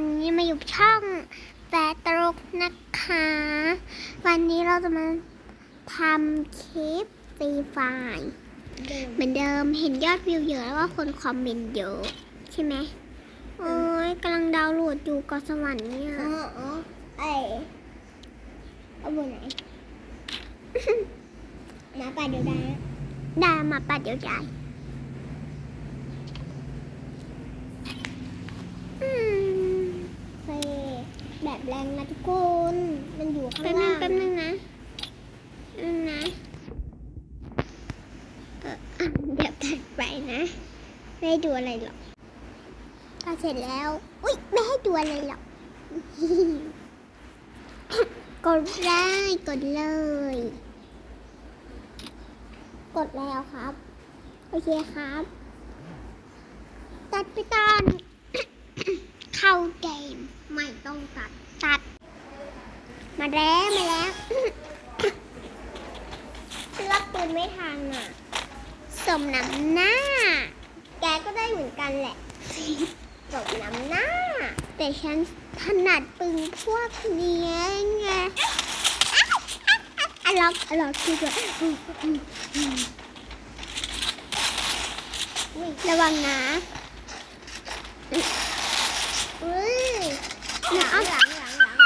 วันนี้มาอยู่ช่องแปดตลกนะคะ วันนี้เราจะมาทำคลิปฟรีไฟล์เหมือนเดิมเห็นยอดวิวเยอะแล้วก็คนคอมเมนต์เยอะ ใช่ไหมโอ้ยกำลังดาวน์โหลดอยู่เกาะสวรรค์เนี่ยอ๋ออ๋อไอเอาบนไหนหมาป่าเดียวดายนะได้มาปัดเดี๋ยวได้อืม เฟ แบบแรงนะทุกคน มันอยู่ข้างแป๊บนึล่างงแป๊บนึงนะแป๊บนึงนะเอออะเดี๋ยวตัดไปนะ ไม่ให้ดูอะไรหรอกพอเสร็จแล้ว อุ๊ยไม่ให้ดูอะไรหรอก กดได้กดเลย กดแล้วครับ โอเคครับ ตัดไปตอน เข้าเกม ไม่ต้องตัด ตัดมาแล้วมาแล้วรับปืนไม่ทันอะ สมน้ำหน้า แกก็ได้เหมือนกันแหละจบน้ำหน้า แต่ฉันถนัดปึงพวกเนี้ยไงอะล็อกอะล็อกคือแบบระวังนะ อุ้ย หลัง หลังหลังหลัง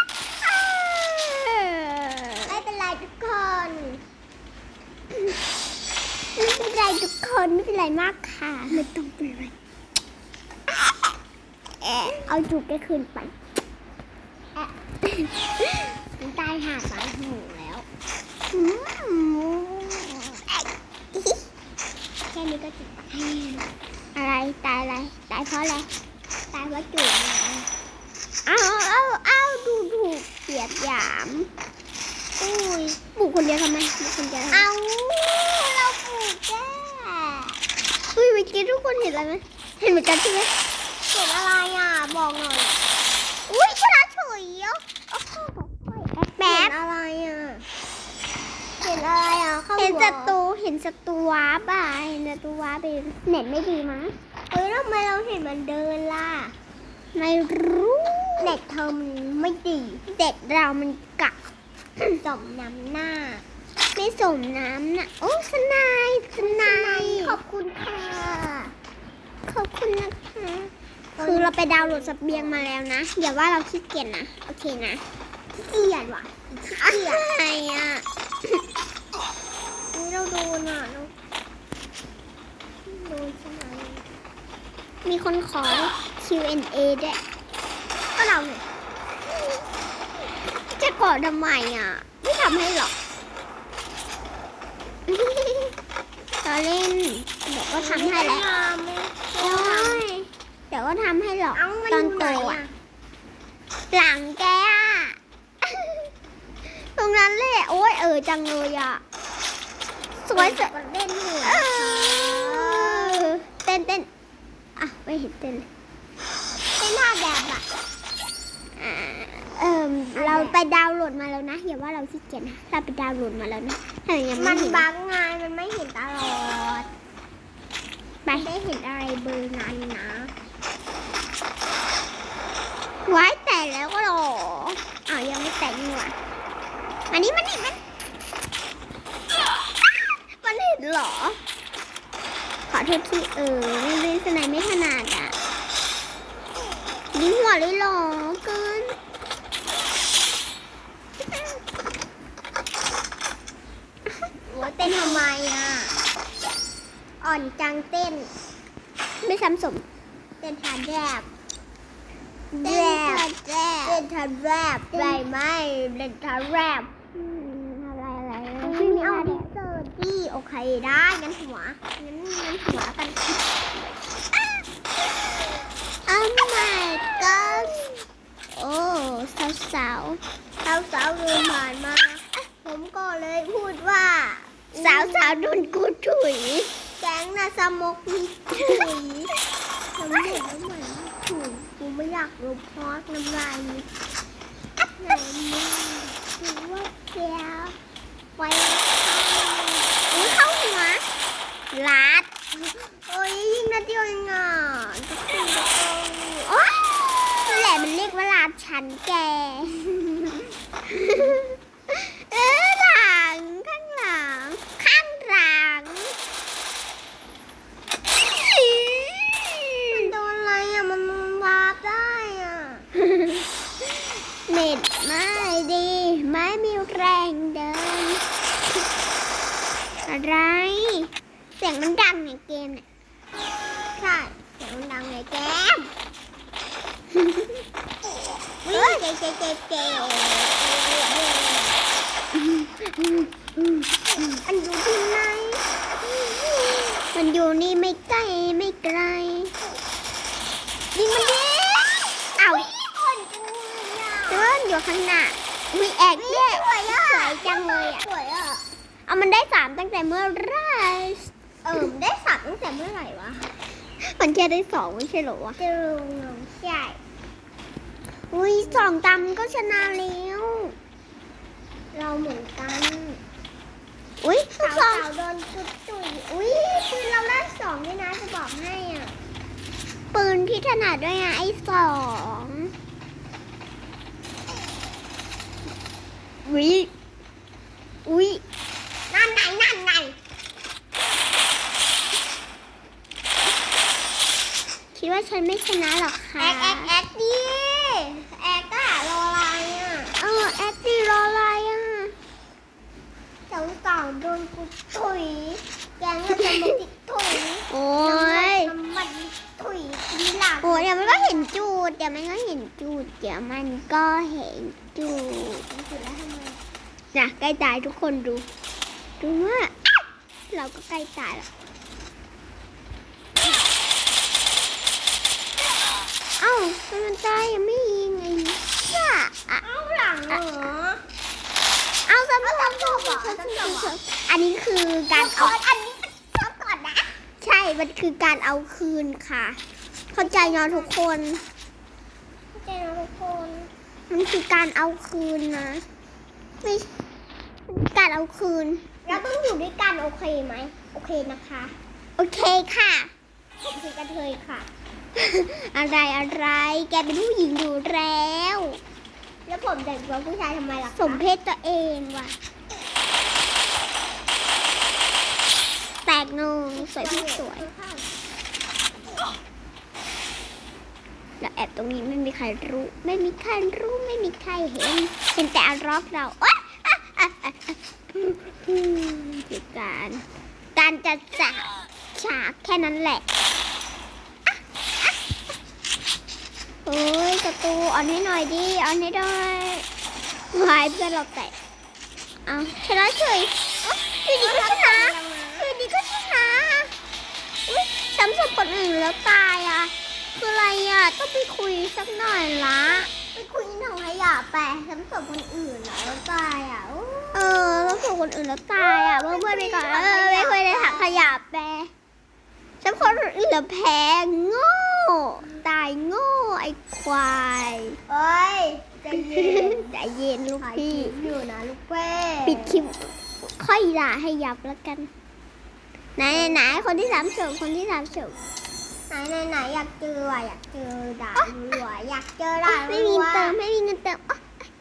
ไม่เป็นไรทุกคน ไม่เป็นไรทุก คนไม่เป็นไรมากค่ะไม่ต้องเป็นไรแอะเอาจูบแกคืนไปมันตายหาตายโหงแล้วอืมแค่นี้ก็จิตอะไรตายอะไรตายเพราะอะไรตายเพราะจุ๋มไงอ้าวอ้าวอ้าวดูถูกเกียดหยามอุ้ยบุกคนเดียวทำไมบุกคนเดียวทำไมเอาเราปลูกแก้ เฮ้ยเมื่อกี้ทุกคนเห็นอะไรไหมเห็นเหมือนกันใช่ไหมเห็นอะไรอะ บอกหน่อย อุ้ยชนะเฉยเอ้าโอ้โหแป๊เห็บนอะไรอะ เห็นอะไรอะเข้าเห็นหัวศัตรูเห็นศัตรูวาร์ปอะเห็นศัตรูวาร์ปไปเน็ตไม่ดีมั้งเฮ้ยทำไมเราเห็นมันเดินล่ะ ไม่รู้เน็ตเธอมันไม่ดี เด็กเรามันกักจมน้ำหน้า ไม่สมน้ำน่ะโอ้สนายสนายขอบคุณค่ะ ขอบคุณนะคะ คือเราไปดาวน์โหลดสเสบียงมาแล้วนะอย่าว่าเราขี้เกียจนะ โอเคนะขี้เกียจว่ะขี้เกียจอะไรอะนี่เราโดนอะเราโดนใช่ไหมมีคนขอ Q&A ด้วยก็เราเนี่ยจะกอดทำไมอะ ไม่ทำให้หรอก เราเล่น เดี๋ยวก็ทำให้แล้วไม่โอ้ยเดี๋ยวก็ทำให้หรอก เอ้ามันตออนยู่โตไหนอะอะหลังแกอะตรงนั้นแหละโอ้ยเออจังเลยอะ สวยสวยมันเล่นหัวเออเต้นเต้นอะ ไม่เห็นเต้นเลยเป็นท่าแบบอะอ่า เออเราไปดาวน์โหลดมาแล้วนะอย่าว่าเราขี้เกียจนะเราไปดาวน์โหลดมาแล้วนะแต่ยังมัไม่นเห็นบังไงมันไม่เห็นตลอดไปไม่ได้เห็นอะไรเบอร์นั้นนะไว้แต่แล้วก็หรออ้าวยังไม่แต่งนี่หว่าอันนี้มันนี่มันมันเห็นเหรอ ขอโทษทีเออไม่เล่นสไนไม่ถนัดอะ ยิงหัวเลยเหรอเกิน โอ้เต้นทำไมอะ อ่อนจังเต้น ไม่ซ้ำสม เต้นทานแรบแรเต้นบทานแรบเต้นทานแรบได้ไหมเต้นทานแรบอืมอะไรอะไรไม่มีเอาดิเซอร์ดี้โอเคได้งั้นหัวงั้นงั้นหัวกันอ้าว my god โอ้สาวสาวสาวสาวๆเดินผ่านมา ผมก็เลยพูดว่า สาวสาวๆโดนกูถุย แก๊งนะสมกมีถุยทำเด็กเหมือนถุยกูไม่อยากลบพอสน้ำลายไหนมึงถือว่าแกไปอุ้ยเข้าหัวลัดโอ้ยยิงนัดเดียวเองอะจะขึ้นจะลงโอ๊ยนั่นแหละมันเรียกว่าลาดฉันแก เออหลัง ข้างหลัง ข้างหลัง มันโดนอะไรอะ มันวาร์ปได้อะ เน็ตไม่ดี ไม่มีแรงเดิน อะไร เสียงมันดังในเกมเนี่ยใช่เสียงมันดังในแก้มวิ่งเจ๊เจ๊เจ๊เจ๊อันอยู่ที่ไหนมันอยู่นี่ไม่ใกล้ไม่ไกลยิงมันดิเอาอ่อนจังเลยอะเดินอยู่ข้างหน้ามีแอกเยสวยอะสวยจังเลยอะสวยอะ เอามันได้สามตั้งแต่เมื่อไหรเออได้สัตว์ตั้งแต่เมื่อไหร่วะ มันแค่ได้สองไม่ใช่เหรอวะจะรู้ใช่อุ้ยสองตำก็ชนะแล้ว เราเหมือนกันอุ้ยสาวสองสาวโดนจุดจุยอุ้ยปืนเราได้สองด้วยนะจะบอกให้อะ ปืนที่ถนัดด้วยอะไอ้สองอุ้ยอุ้ย นั่นไหนนั่นไหน คิดว่าฉันไม่ชนะหรอกแอค่ะกแอกแอกดิแอกก็รออะไรอะเออแอดดี้รออะไรอะสาวสาวโดนกูถุยแกงก็จะมาติดถุยโอ้ยน้ำมันถุยทีหลังโอ้ยเดี๋ยวมันก็เห็นจูดเดี๋ยวมันก็เห็นจูดเดี๋ยวมันก็เห็นจูดถุยแล้วทำไมนะใกล้ตายทุกคนดู ดูว่าอ๊ะเราก็ใกล้ตายแล้ว เอ้าทำไมมันตายยังไม่ยิงไอ้ซ่าอะเอาหลังเหรอ เอาซ้ำเอาซ้ำซ้ำๆเหรอซ้ำๆเหรออันนี้คือการก่เอาอนอันนี้เริ่มก่อนนะ ใช่ มันคือการเอาคืนค่ะ เข้าใจเนอะทุกคนเจ้าทุกคน มันคือการเอาคืนนะ ไม่มันคือการเอาคืน เราต้องอยู่ด้วยกันโอเคไหม โอเคนะคะ โอเคค่ะ โอเคกันเทยค่ะ อะไรอะไร แกเป็นผู้หญิงอยู่แล้ว แล้วผมแต่งตัวผู้ชายทำไมล่ะคะสมเพศตัวเองว่ะ แตกงงสวยพี่สวย แล้วแอบตรงนี้ไม่มีใครรู้ ไม่มีใครรู้ไม่มีใครเห็นเห็นแต่อารอบเราโอ๊ยอะอะอะอะคือการ การจะฉากฉากแค่นั้นแหละอะอะ โอ้ยศัตรูเอ่อนให้หน่อยดิเอ่อนให้หน่อยหายเพื่อนเราแตกเอาชนะเฉยเอ้าอดีก็ชนะอยู่ดีก็ชนะอุ้ยซ้ำศพคนอื่นแล้วตายอะ คืออะไรอะ ต้องไปคุยสักหน่อยละไปคุยทางขยะไปซ้ำศพคนอื่นแล้วตายอะเออแล้วส่งคนอื่นแล้วตายอะเพื่อนเพื่อนไปก่อนเออไม่เคยได้ถังขยะแปรฉันคนอื่นแล้วแพ้โง่ายโง่ไอ้ควายเอ้ยใจเย็นใจเย็นลูกถ่ายคพี่ ลิปอยู่นะลูกเป้ปิดคลิปค่อยด่าให้ยับแล้วกัน ไหนไหนคนที่สามเสิร์ฟคนที่สามเสิร์ฟไหนไหนไหนอยากเจอว่ะอยากเจอด่ารัวอยากเจอด่าไม่รัมีวเติมไม่มีเงินเติมอ๋อ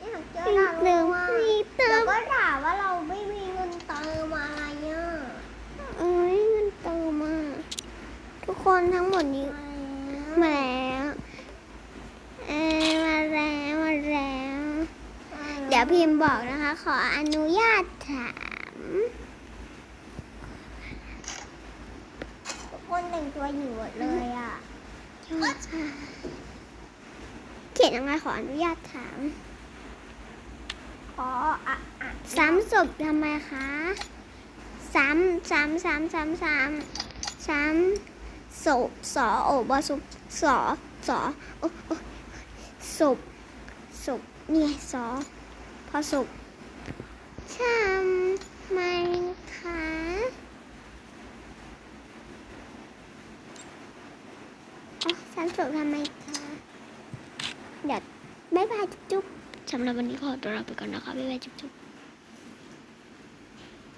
อยากเจอไม่มีด่าเติรัมวไม่มีเติเดี๋ยวมก็ด่าว่าเราไม่มีเงินเติมอะไรอะเอ้ยเงินเติมอะทุกคนทั้งหมดนี้มาแล้วเออมาแล้วมาแล้ว เดี๋ ยวพิมพ์บอกนะคะ ขออนุญาตถามทุกคนแต่งตัวอยู่หมดเลยอะเขียนยังไงขออนุญาตถาม ขออะอะซ้ำศพทำไมคะ ซ้ำซ้ำซ้ำซ้ำซ้ำซ้ำศพสอโอบศพสอสอโอโอศพศพเนี่ยสอ พอศพทำไมคะอ๋อซ้ำศพทำไมคะเดี๋ยวบ๊ายบายจุ๊บๆสำหรับวันนี้ขอตัวลาไปก่อนนะคะบ๊ายบายจุ๊บๆ